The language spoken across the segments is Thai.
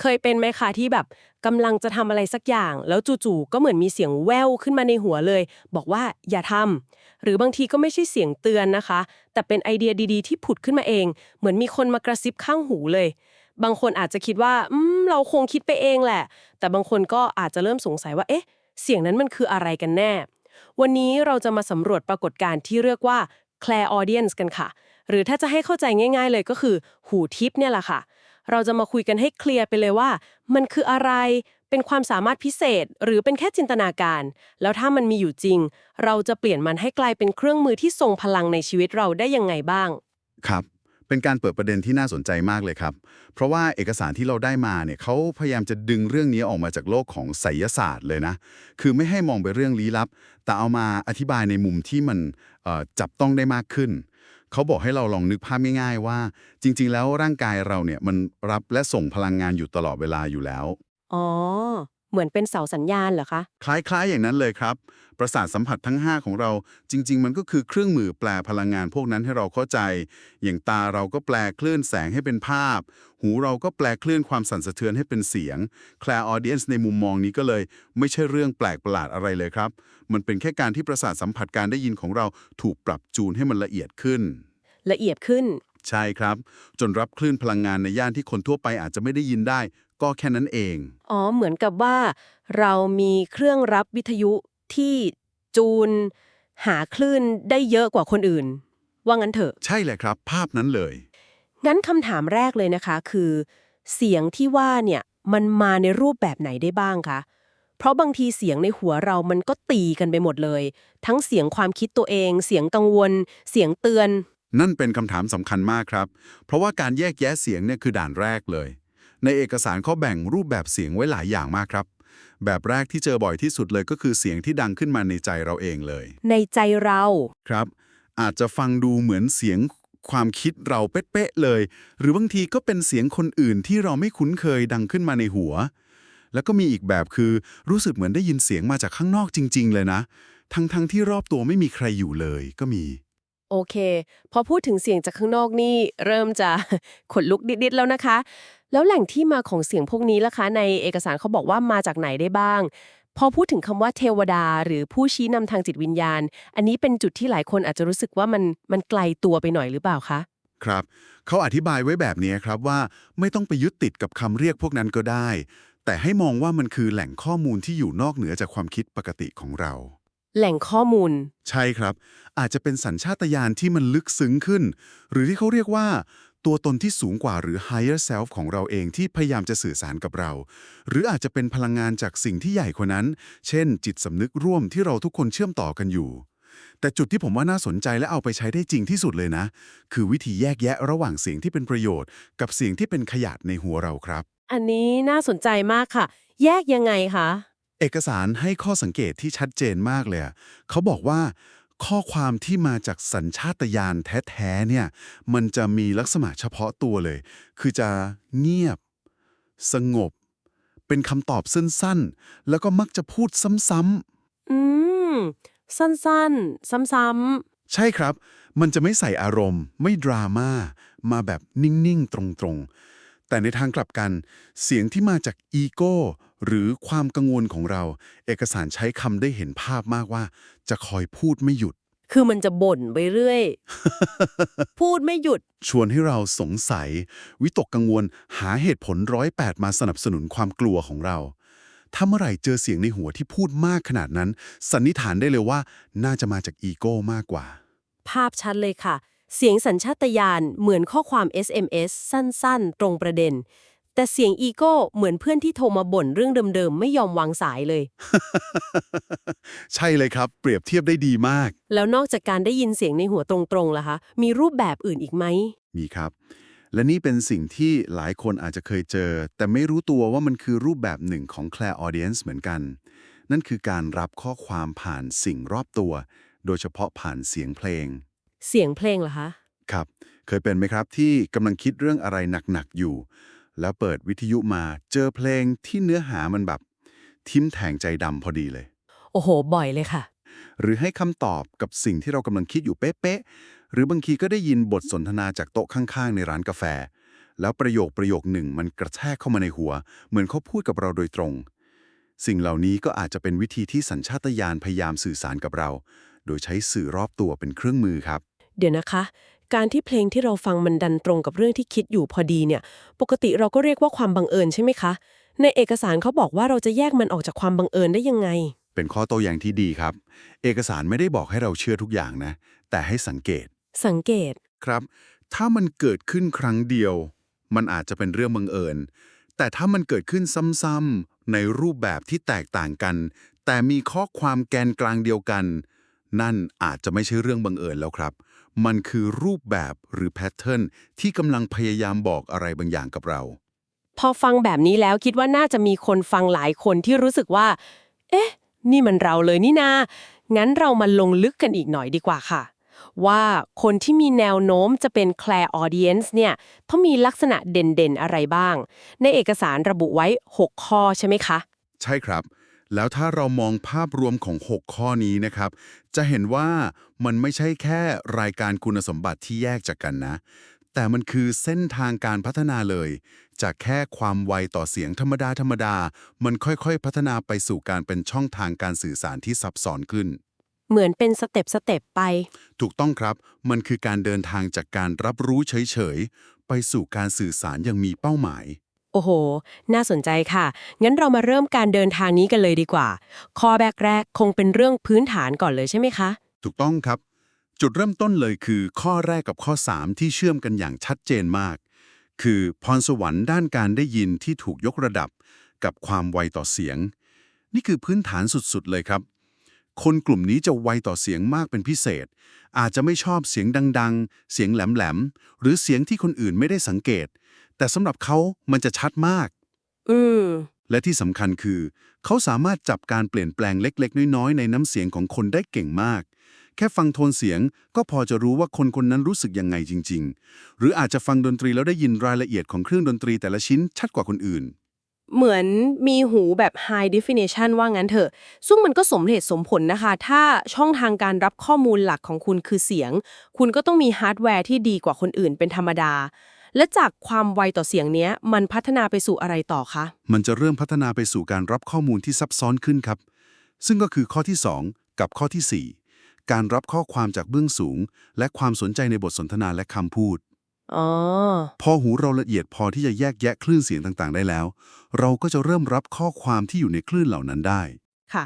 เคยเป็นไหมคะที่แบบกำลังจะทำอะไรสักอย่าง แล้วจู่ๆก็เหมือนมีเสียงแว่วขึ้นมาในหัวเลย บอกว่าอย่าทำหรือบางทีก็ไม่ใช่เสียงเตือนนะคะ แต่เป็นไอเดียดีๆ ที่ผุดขึ้นมาเอง เหมือนมีคนมากระซิบข้างหูเลย บางคนอาจจะคิดว่าอืมเราคงคิดไปเองแหละ แต่บางคนก็อาจจะเริ่มสงสัยว่า เอ๊ะ เสียงนั้นมันคืออะไรกันแน่ วันนี้เราจะมาสำรวจปรากฏการณ์ที่เรียกว่า clairaudience กันค่ะ หรือถ้าจะให้เข้าใจง่าย ๆ เลยก็คือ หูทิพย์เนี่ยแหละค่ะ เราจะมาคุยกันให้เคลียร์ไปเลยว่า มันคืออะไรเป็นความสามารถพิเศษ หรือเป็นแค่จินตนาการ แล้วถ้ามันมีอยู่จริง เราจะเปลี่ยนมันให้กลายเป็นเครื่องมือที่ทรงพลังในชีวิตเราได้ยังไงบ้าง ครับ เป็นการเปิดประเด็นที่น่าสนใจมากเลยครับ เพราะว่าเอกสารที่เราได้มาเนี่ยเขาพยายามจะดึงเรื่องนี้ออกมาจากโลกของไสยศาสตร์เลยนะ คือไม่ให้มองไปเรื่องลี้ลับ แต่เอามาอธิบายในมุมที่มันจับต้องได้มากขึ้น เขาบอกให้เราลองนึกภาพง่ายๆว่า จริงๆ แล้วร่างกายเราเนี่ยมันรับและส่งพลังงานอยู่ตลอดเวลาอยู่แล้ว อ๋อ เหมือนเป็นเสาสัญญาณเหรอคะ คล้ายๆ อย่างนั้นเลยครับ ประสาทสัมผัสทั้ง 5 ของเราจริง ๆ มันก็คือเครื่องมือแปลพลังงานพวกนั้นให้เราเข้าใจ อย่างตาเราก็แปลคลื่นแสงให้เป็นภาพ หูเราก็แปลคลื่นความสั่นสะเทือนให้เป็นเสียง Clair Audience ในมุมมองนี้ก็เลย ไม่ใช่เรื่องแปลกประหลาดอะไรเลยครับ มันเป็นแค่การที่ประสาทสัมผัสการได้ยินของเราถูกปรับจูนให้มันละเอียดขึ้น ละเอียดขึ้น ใช่ครับ จนรับคลื่นพลังงานในย่านที่คนทั่วไปอาจจะไม่ได้ยินได้ ก็แค่นั้นเอง อ๋อ เหมือนกับว่า เรามีเครื่องรับวิทยุที่จูน หาคลื่นได้เยอะกว่าคนอื่น ว่างั้นเถอะ ใช่เลยครับ ภาพนั้นเลย งั้นคำถามแรกเลยนะคะ คือ เสียงที่ว่าเนี่ยมันมาในรูปแบบไหนได้บ้างคะเพราะบางทีเสียงในหัวเรามันก็ตีกันไปหมดเลย ทั้งเสียงความคิดตัวเอง เสียงกังวล เสียงเตือน นั่นเป็นคำถามสำคัญมากครับ เพราะว่าการแยกแยะเสียงเนี่ยคือด่านแรกเลย ในเอกสารเขาแบ่งรูปแบบเสียงไว้หลายอย่างมากครับ แบบแรกที่เจอบ่อยที่สุดเลยก็คือเสียงที่ดังขึ้นมาในใจเราเองเลย ในใจเราครับ อาจจะฟังดูเหมือนเสียงความคิดเราเป๊ะๆเลย หรือบางทีก็เป็นเสียงคนอื่นที่เราไม่คุ้นเคยดังขึ้นมาในหัว แล้วก็มีอีกแบบคือรู้สึกเหมือนได้ยินเสียงมาจากข้างนอกจริง ๆ เลยนะ ทั้งๆที่รอบตัวไม่มีใครอยู่เลยก็มี โอเค พอพูดถึงเสียงจากข้างนอกนี่เริ่มจะ ขนลุกดิดๆแล้วนะคะ แล้วแหล่งที่มาของเสียงพวกนี้ล่ะคะ ในเอกสารเขาบอกว่ามาจากไหนได้บ้าง พอพูดถึงคำว่าเทวดา หรือผู้ชี้นำทางจิตวิญญาณ อันนี้เป็นจุดที่หลายคนอาจจะรู้สึกว่ามันมันไกลตัวไปหน่อยหรือเปล่าคะครับเขาอธิบายไว้แบบนี้ครับว่าไม่ต้องไปยึดติดกับคำเรียกพวกนั้นก็ได้ แต่ให้มองว่ามันคือแหล่งข้อมูลที่อยู่นอกเหนือจากความคิดปกติของเรา แหล่งข้อมูล ใช่ครับ อาจจะเป็นสัญชาตญาณที่มันลึกซึ้งขึ้น หรือที่เขาเรียกว่า ตัวตนที่สูงกว่าหรือ higher self ของเราเองที่พยายามจะสื่อสารกับเรา หรืออาจจะเป็นพลังงานจากสิ่งที่ใหญ่กว่านั้น เช่น จิตสำนึกร่วมที่เราทุกคนเชื่อมต่อกันอยู่ แต่จุดที่ผมว่าน่าสนใจและเอาไปใช้ได้จริงที่สุดเลยนะ คือวิธีแยกแยะระหว่างเสียงที่เป็นประโยชน์ กับเสียงที่เป็นขยะในหัวเราครับ อันนี้น่าสนใจมากค่ะ แยกยังไงคะ เอกสารให้ข้อสังเกตที่ชัดเจนมากเลยอะเขาบอกว่าข้อความที่มาจากสัญชาตญาณแท้ๆเนี่ยมันจะมีลักษณะเฉพาะตัวเลย คือจะเงียบ สงบ เป็นคำตอบสั้นๆ แล้วก็มักจะพูดซ้ำอืม สั้นๆ ซ้ำๆ ใช่ครับ มันจะไม่ใส่อารมณ์ ไม่ดราม่า มาแบบนิ่ง ๆ ตรง ๆ แต่ในทางกลับกัน เสียงที่มาจากอีโก้ หรือความกังวลของเรา เอกสารใช้คำได้เห็นภาพมากว่า จะคอยพูดไม่หยุดๆคือมันจะบ่นไปเรื่อย พูดไม่หยุด ชวนให้เราสงสัย วิตกกังวลหาเหตุผลร้อยแปดมาสนับสนุนความกลัวของเรา ถ้าเมื่อไหร่เจอเสียงในหัวที่พูดมากขนาดนั้น สันนิษฐานได้เลยว่า น่าจะมาจากอีโก้มากกว่า ภาพชัดเลยค่ะ เสียงสัญชาตญาณเหมือนข้อความ SMS สั้น ๆ ตรงประเด็น แต่เสียงอีโก้เหมือนเพื่อนที่โทรมาบ่นเรื่องเดิมๆ ไม่ยอมวางสายเลย ใช่เลยครับ เปรียบเทียบได้ดีมาก แล้วนอกจากการได้ยินเสียงในหัวตรงๆล่ะคะ มีรูปแบบอื่นอีกไหม มีครับ และนี่เป็นสิ่งที่หลายคนอาจจะเคยเจอ แต่ไม่รู้ตัวว่ามันคือรูปแบบหนึ่งของ Claire Audience เหมือนกัน นั่นคือการรับข้อความผ่านสิ่งรอบตัว โดยเฉพาะผ่านเสียงเพลง เสียงเพลงเหรอคะ ครับ เคยเป็นไหมครับที่กำลังคิดเรื่องอะไรหนักๆอยู่ แล้วเปิดวิทยุมาเจอเพลงที่เนื้อหามันแบบ ทิมแทงใจดำพอดีเลย โอ้โห บ่อยเลยค่ะ หรือให้คำตอบกับสิ่งที่เรากำลังคิดอยู่เป๊ะๆ หรือบางทีก็ได้ยินบทสนทนาจากโต๊ะข้างๆ ในร้านกาแฟ แล้วประโยคประโยคหนึ่งมันกระแทกเข้ามาในหัว เหมือนเขาพูดกับเราโดยตรง สิ่งเหล่านี้ก็อาจจะเป็นวิธีที่สัญชาตญาณพยายามสื่อสารกับเรา โดยใช้สื่อรอบตัวเป็นเครื่องมือครับ เดี๋ยวนะคะ การที่เพลงที่เราฟังมันดันตรงกับเรื่องที่คิดอยู่พอดีเนี่ย ปกติเราก็เรียกว่าความบังเอิญใช่ไหมคะ ในเอกสารเขาบอกว่าเราจะแยกมันออกจากความบังเอิญได้ยังไง เป็นข้อโต้แย้งที่ดีครับ เอกสารไม่ได้บอกให้เราเชื่อทุกอย่างนะ แต่ให้สังเกต สังเกต ครับ ถ้ามันเกิดขึ้นครั้งเดียว มันอาจจะเป็นเรื่องบังเอิญ แต่ถ้ามันเกิดขึ้นซ้ำๆในรูปแบบที่แตกต่างกัน แต่มีข้อความแกนกลางเดียวกัน นั่นอาจจะไม่ใช่เรื่องบังเอิญแล้วครับ มันคือรูปแบบหรือแพทเทิร์นที่กำลังพยายามบอกอะไรบางอย่างกับเรา พอฟังแบบนี้แล้วคิดว่าน่าจะมีคนฟังหลายคนที่รู้สึกว่า เอ๊ะ นี่มันเราเลยนี่นา งั้นเรามาลงลึกกันอีกหน่อยดีกว่าค่ะ ว่าคนที่มีแนวโน้มจะเป็น Claire Audience เนี่ยเขามีลักษณะเด่นๆอะไรบ้าง ในเอกสารระบุไว้ 6 ข้อใช่ไหมคะ ใช่ครับ แล้วถ้าเรามองภาพรวมของ 6 ข้อนี้นะครับ จะเห็นว่ามันไม่ใช่แค่รายการคุณสมบัติที่แยกจากกันนะ แต่มันคือเส้นทางการพัฒนาเลย จากแค่ความไวต่อเสียงธรรมดาธรรมดา มันค่อยๆ พัฒนาไปสู่การเป็นช่องทางการสื่อสารที่ซับซ้อนขึ้น เหมือนเป็นสเต็ปสเต็ปไป ถูกต้องครับ มันคือการเดินทางจากการรับรู้เฉยๆ ไปสู่การสื่อสารอย่างมีเป้าหมาย โอ้โห น่าสนใจค่ะ งั้นเรามาเริ่มการเดินทางนี้กันเลยดีกว่าข้อแรกแรกคงเป็นเรื่องพื้นฐานก่อนเลยใช่ไหมคะ ถูกต้องครับ จุดเริ่มต้นเลยคือ ข้อแรกกับข้อ 3 ที่เชื่อมกันอย่างชัดเจนมาก คือพรสวรรค์ด้านการได้ยินที่ถูกยกระดับ กับความไวต่อเสียง นี่คือพื้นฐานสุดๆเลยครับ คนกลุ่มนี้จะไวต่อเสียงมากเป็นพิเศษ อาจจะไม่ชอบเสียงดัง ๆ เสียงแหลมๆหรือเสียงที่คนอื่นไม่ได้สังเกต แต่สำหรับเขามันจะชัดมาก อืม และที่สำคัญคือ เขาสามารถจับการเปลี่ยนแปลงเล็ก ๆ น้อย ๆ ในน้ำเสียงของคนได้เก่งมาก แค่ฟังโทนเสียงก็พอจะรู้ว่าคนคนนั้นรู้สึกยังไงจริง ๆ หรืออาจจะฟังดนตรีแล้วได้ยินรายละเอียดของเครื่องดนตรีแต่ละชิ้นชัดกว่าคนอื่น เหมือนมีหูแบบ high definition ว่างั้นเถอะ ซึ่งมันก็สมเหตุสมผลนะคะ ถ้าช่องทางการรับข้อมูลหลักของคุณคือเสียง คุณก็ต้องมีฮาร์ดแวร์ที่ดีกว่าคนอื่นเป็นธรรมดา และจากความไวต่อเสียงเนี้ย มันพัฒนาไปสู่อะไรต่อคะ มันจะเริ่มพัฒนาไปสู่การรับข้อมูลที่ซับซ้อนขึ้นครับ ซึ่งก็คือข้อที่ 2 กับข้อทีสี่ 4 การรับข้อความจากเบื้องสูง และความสนใจในบทสนทนาและคำพูดอ๋อพอหูเราละเอียดพอที่จะแยกแยะคลื่นเสียงต่างๆ ได้แล้ว เราก็จะเริ่มรับข้อความที่อยู่ในคลื่นเหล่านั้นได้ ค่ะ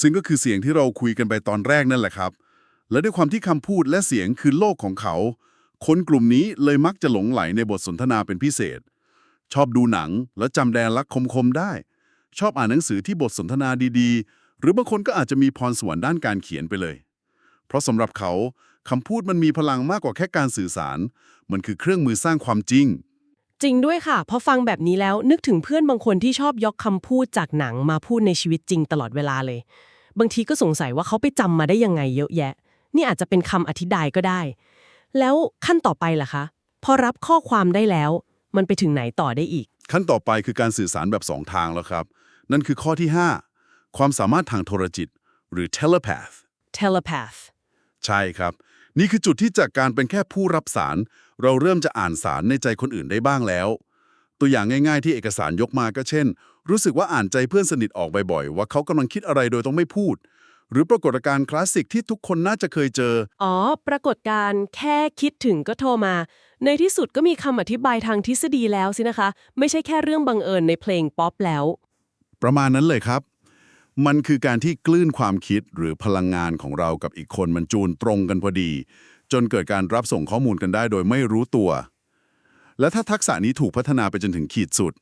ซึ่งก็คือเสียงที่เราคุยกันไปตอนแรกนั่นแหละครับ และด้วยความที่คำพูดและเสียงคือโลกของเขา คนกลุ่มนี้เลยมักจะหลงไหลในบทสนทนาเป็นพิเศษ ชอบดูหนังและจำแดนลักคมๆได้ ชอบอ่านหนังสือที่บทสนทนาดีๆ หรือบางคนก็อาจจะมีพรสวรรค์ด้านการเขียนไปเลย เพราะสำหรับเขาคำพูดมันมีพลังมากกว่าแค่การสื่อสาร มันคือเครื่องมือสร้างความจริง จริงด้วยค่ะ พอฟังแบบนี้แล้วนึกถึงเพื่อนบางคนที่ชอบยกคำพูดจากหนังมาพูดในชีวิตจริงตลอดเวลาเลย บางทีก็สงสัยว่าเขาไปจำมาได้ยังไงเยอะแยะ นี่อาจจะเป็นคำอธิบายก็ได้ แล้วขั้นต่อไปล่ะคะ พอรับข้อความได้แล้ว มันไปถึงไหนต่อได้อีก ขั้นต่อไปคือการสื่อสารแบบสองทางแล้วครับ นั่นคือข้อที่ 5 ความสามารถทางโทรจิต หรือ telepath telepath ใช่ครับ นี่คือจุดที่จากการเป็นแค่ผู้รับสาร เราเริ่มจะอ่านสารในใจคนอื่นได้บ้างแล้ว ตัวอย่างง่ายๆที่เอกสารยกมาก็เช่น รู้สึกว่าอ่านใจเพื่อนสนิทออกบ่อยๆว่าเขากำลังคิดอะไรโดยต้องไม่พูด หรือปรากฏการณ์คลาสสิกที่ทุกคนน่าจะเคยเจอ อ๋อ ปรากฏการณ์แค่คิดถึงก็โทรมา ในที่สุดก็มีคำอธิบายทางทฤษฎีแล้วสินะคะ ไม่ใช่แค่เรื่องบังเอิญในเพลงป๊อปแล้ว ประมาณนั้นเลยครับ มันคือการที่กลืนความคิดหรือพลังงานของเรากับอีกคนมันจูนตรงกันพอดี จนเกิดการรับส่งข้อมูลกันได้โดยไม่รู้ตัว และถ้าทักษะนี้ถูกพัฒนาไปจนถึงขีดสุด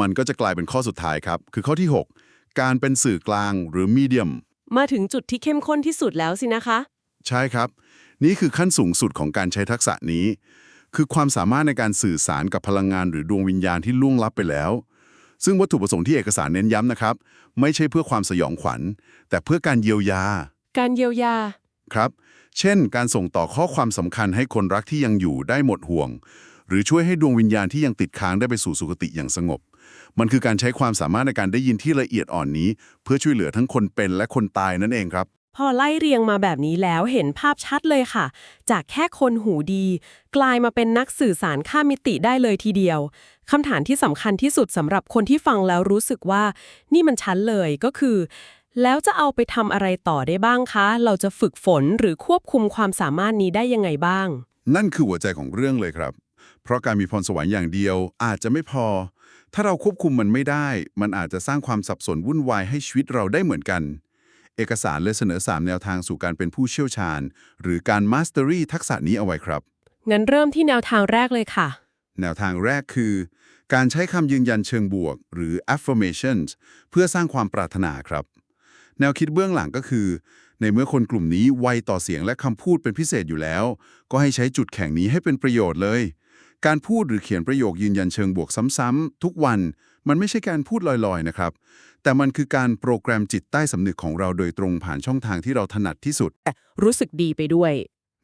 มันก็จะกลายเป็นข้อสุดท้ายครับ คือข้อที่ 6 การเป็นสื่อกลางหรือมีเดียม มาถึงจุดที่เข้มข้นที่สุดแล้วสินะคะ ใช่ครับ นี่คือขั้นสูงสุดของการใช้ทักษะนี้ คือความสามารถในการสื่อสารกับพลังงานหรือดวงวิญญาณที่ล่วงลับไปแล้ว ซึ่งวัตถุประสงค์ที่เอกสารเน้นย้ำนะครับ ไม่ใช่เพื่อความสยองขวัญ แต่เพื่อการเยียวยา การเยียวยา ครับ เช่น การส่งต่อข้อความสำคัญให้คนรักที่ยังอยู่ได้หมดห่วง หรือช่วยให้ดวงวิญญาณที่ยังติดค้างได้ไปสู่สุคติอย่างสงบ มันคือการใช้ความสามารถในการได้ยินที่ละเอียดอ่อนนี้ เพื่อช่วยเหลือทั้งคนเป็นและคนตายนั่นเองครับ พอไล่เรียงมาแบบนี้แล้วเห็นภาพชัดเลยค่ะ จากแค่คนหูดี กลายมาเป็นนักสื่อสารข้ามมิติได้เลยทีเดียวคำถามที่สำคัญที่สุดสำหรับคนที่ฟังแล้วรู้สึกว่า นี่มันชัดเลยก็คือ แล้วจะเอาไปทำอะไรต่อได้บ้างคะ เราจะฝึกฝนหรือควบคุมความสามารถนี้ได้ยังไงบ้าง นั่นคือหัวใจของเรื่องเลยครับ เพราะการมีพรสวรรค์อย่างเดียวอาจจะไม่พอ ถ้าเราควบคุมมันไม่ได้ มันอาจจะสร้างความสับสนวุ่นวายให้ชีวิตเราได้เหมือนกัน เอกสารเลยเสนอ 3 แนวทางสู่การเป็นผู้เชี่ยวชาญ หรือการมาสเตอรี่ทักษะนี้เอาไว้ครับ งั้นเริ่มที่แนวทางแรกเลยค่ะ แนวทางแรกคือ การใช้คำยืนยันเชิงบวก หรือ affirmations เพื่อสร้างความปรารถนาครับ แนวคิดเบื้องหลังก็คือ ในเมื่อคนกลุ่มนี้ไวต่อเสียงและคำพูดเป็นพิเศษอยู่แล้ว ก็ให้ใช้จุดแข็งนี้ให้เป็นประโยชน์เลย การพูดหรือเขียนประโยคยืนยันเชิงบวกซ้ำๆทุกวันมันไม่ใช่การพูดลอยๆนะครับ แต่มันคือการโปรแกรมจิตใต้สำนึกของเราโดยตรงผ่านช่องทางที่เราถนัดที่สุด รู้สึกดีไปด้วย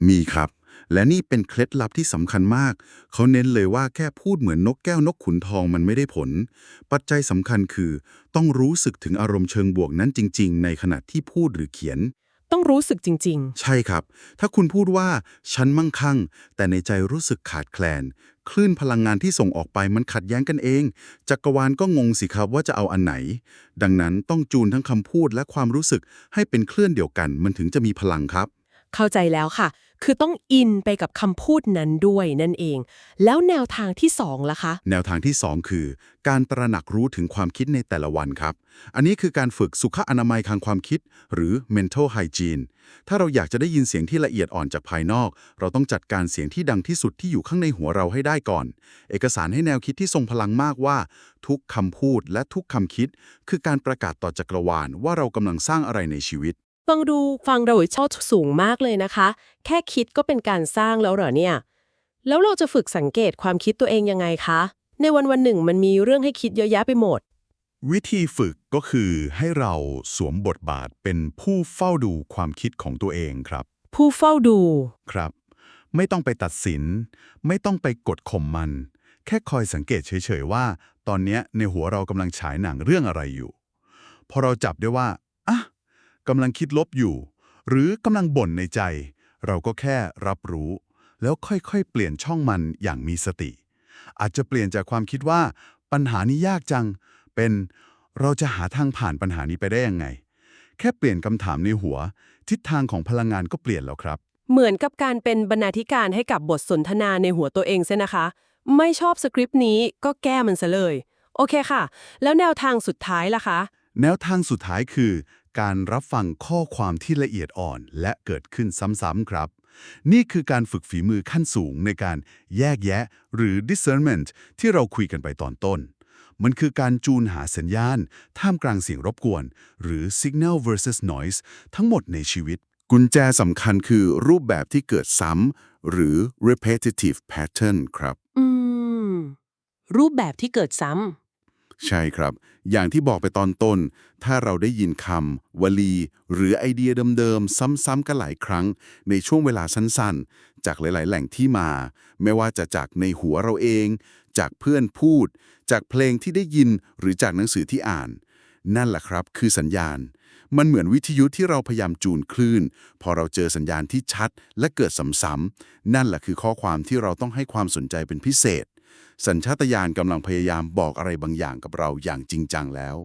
มีครับ และนี่เป็นเคล็ดลับที่สำคัญมาก เขาเน้นเลยว่าแค่พูดเหมือนนกแก้วนกขุนทองมันไม่ได้ผล ปัจจัยสำคัญคือ ต้องรู้สึกถึงอารมณ์เชิงบวกนั้นจริง ๆ ในขณะที่พูดหรือเขียน ต้องรู้สึกจริงใช่ครับ ถ้าคุณพูดว่าฉันมั่งคั่ง แต่ในใจรู้สึกขาดแคลน คลื่นพลังงานที่ส่งออกไปมันขัดแย้งกันเอง จักรวาลก็งงสิครับว่าจะเอาอันไหน ดังนั้นต้องจูนทั้งคำพูดและความรู้สึกให้เป็นคลื่นเดียวกัน มันถึงจะมีพลังครับๆเข้าใจแล้วค่ะ คือต้องอินไปกับคำพูดนั้นด้วยนั่นเอง แล้วแนวทางที่สองล่ะคะ แนวทางที่ 2 คือ การตระหนักรู้ถึงความคิดในแต่ละวันครับ อันนี้คือการฝึกสุขอนามัยทางความคิด หรือ mental hygiene ถ้าเราอยากจะได้ยินเสียงที่ละเอียดอ่อนจากภายนอก เราต้องจัดการเสียงที่ดังที่สุดที่อยู่ข้างในหัวเราให้ได้ก่อน เอกสารให้แนวคิดที่ทรงพลังมากว่า ทุกคำพูดและทุกคำคิด คือการประกาศต่อจักรวาลว่าเรากำลังสร้างอะไรในชีวิต ฟังดูฟังเราชอบสูงมากเลยนะคะ แค่คิดก็เป็นการสร้างแล้วเหรอเนี่ย แล้วเราจะฝึกสังเกตความคิดตัวเองยังไงคะ ในวันวันหนึ่งมันมีเรื่องให้คิดเยอะแยะไปหมด วิธีฝึกก็คือให้เราสวมบทบาทเป็นผู้เฝ้าดูความคิดของตัวเองครับ ผู้เฝ้าดูครับ ไม่ต้องไปตัดสิน ไม่ต้องไปกดข่มมัน แค่คอยสังเกตเฉยๆว่า ตอนเนี้ยในหัวเรากำลังฉายหนังเรื่องอะไรอยู่ พอเราจับได้ว่าอะ กำลังคิดลบอยู่ หรือกำลังบ่นในใจ เราก็แค่รับรู้ แล้วค่อยๆ เปลี่ยนช่องมันอย่างมีสติ อาจจะเปลี่ยนจากความคิดว่า ปัญหานี้ยากจัง เป็นเราจะหาทางผ่านปัญหานี้ไปได้ยังไง แค่เปลี่ยนคำถามในหัว ทิศทางของพลังงานก็เปลี่ยนแล้วครับ เหมือนกับการเป็นบรรณาธิการให้กับบทสนทนาในหัวตัวเองเส้นะคะ ไม่ชอบสคริปต์นี้ก็แก้มันซะเลย โอเคค่ะ แล้วแนวทางสุดท้ายล่ะคะ แนวทางสุดท้ายคือ การรับฟังข้อความที่ละเอียดอ่อนและเกิดขึ้นซ้ำๆครับ นี่คือการฝึกฝีมือขั้นสูงในการแยกแยะ หรือ discernment ที่เราคุยกันไปตอนต้น มันคือการจูนหาสัญญาณ ท่ามกลางเสียงรบกวน หรือ signal versus noise ทั้งหมดในชีวิต กุญแจสำคัญคือรูปแบบที่เกิดซ้ำหรือ repetitive pattern ครับ อืม รูปแบบที่เกิดซ้ำ ใช่ครับ อย่างที่บอกไปตอนต้น ถ้าเราได้ยินคำวลี หรือไอเดียเดิมๆ ซ้ำๆกันหลายครั้ง ในช่วงเวลาสั้นๆ จากหลาย ๆ แหล่งที่มา ไม่ว่าจะจากในหัวเราเอง จากเพื่อนพูด จากเพลงที่ได้ยินหรือจากหนังสือที่อ่าน นั่นแหละครับ คือสัญญาณ มันเหมือนวิทยุที่เราพยายามจูนคลื่น พอเราเจอสัญญาณที่ชัดและเกิดซ้ำๆนั่นแหละคือข้อความที่เราต้องให้ความสนใจเป็นพิเศษ สัญชาตญาณกำลังพยายามบอกอะไรบางอย่างกับเราอย่างจริงจังแล้ว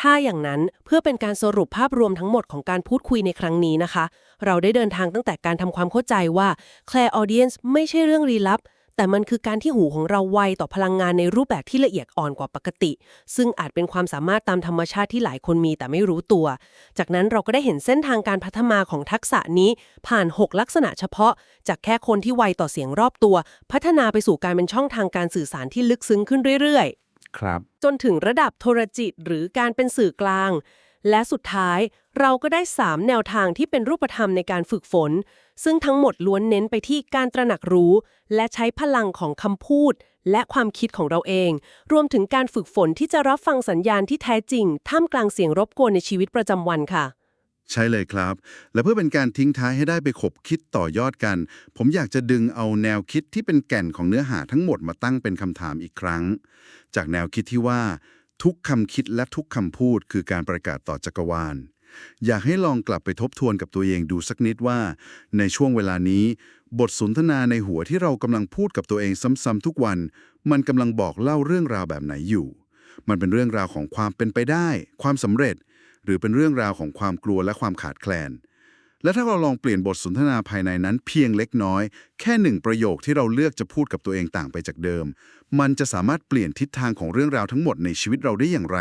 ถ้าอย่างนั้นเพื่อเป็นการสรุปภาพรวมทั้งหมดของการพูดคุยในครั้งนี้นะคะ เราได้เดินทางตั้งแต่การทำความเข้าใจว่า Claire Audience ไม่ใช่เรื่องลี้ลับ แต่มันคือการที่หูของเราไวต่อพลังงานในรูปแบบที่ละเอียดอ่อนกว่าปกติ ซึ่งอาจเป็นความสามารถตามธรรมชาติที่หลายคนมีแต่ไม่รู้ตัว จากนั้นเราก็ได้เห็นเส้นทางการพัฒนาของทักษะนี้ ผ่าน 6 ลักษณะเฉพาะ จากแค่คนที่ไวต่อเสียงรอบตัว พัฒนาไปสู่การเป็นช่องทางการสื่อสารที่ลึกซึ้งขึ้นเรื่อยๆ ครับ จนถึงระดับโทรจิต หรือการเป็นสื่อกลาง และสุดท้าย เราก็ได้ 3 แนวทางที่เป็นรูปธรรมในการฝึกฝน ซึ่งทั้งหมดล้วนเน้นไปที่การตระหนักรู้ และใช้พลังของคำพูด และความคิดของเราเอง รวมถึงการฝึกฝนที่จะรับฟังสัญญาณที่แท้จริง ท่ามกลางเสียงรบกวนในชีวิตประจำวันค่ะ ใช่เลยครับ และเพื่อเป็นการทิ้งท้ายให้ได้ไปขบคิดต่อยอดกัน ผมอยากจะดึงเอาแนวคิดที่เป็นแก่นของเนื้อหาทั้งหมดมาตั้งเป็นคำถามอีกครั้ง จากแนวคิดที่ว่า ทุกคำคิดและทุกคำพูดคือการประกาศต่อจักรวาล อยากให้ลองกลับไปทบทวนกับตัวเองดูสักนิดว่า ในช่วงเวลานี้ บทสนทนาในหัวที่เรากำลังพูดกับตัวเองซ้ำๆทุกวัน มันกำลังบอกเล่าเรื่องราวแบบไหนอยู่ มันเป็นเรื่องราวของความเป็นไปได้ ความสำเร็จ หรือเป็นเรื่องราวของความกลัวและความขาดแคลน และถ้าเราลองเปลี่ยนบทสนทนาภายในนั้นเพียงเล็กน้อย แค่หนึ่งประโยคที่เราเลือกจะพูดกับตัวเองต่างไปจากเดิม มันจะสามารถเปลี่ยนทิศทางของเรื่องราวทั้งหมดในชีวิตเราได้อย่างไร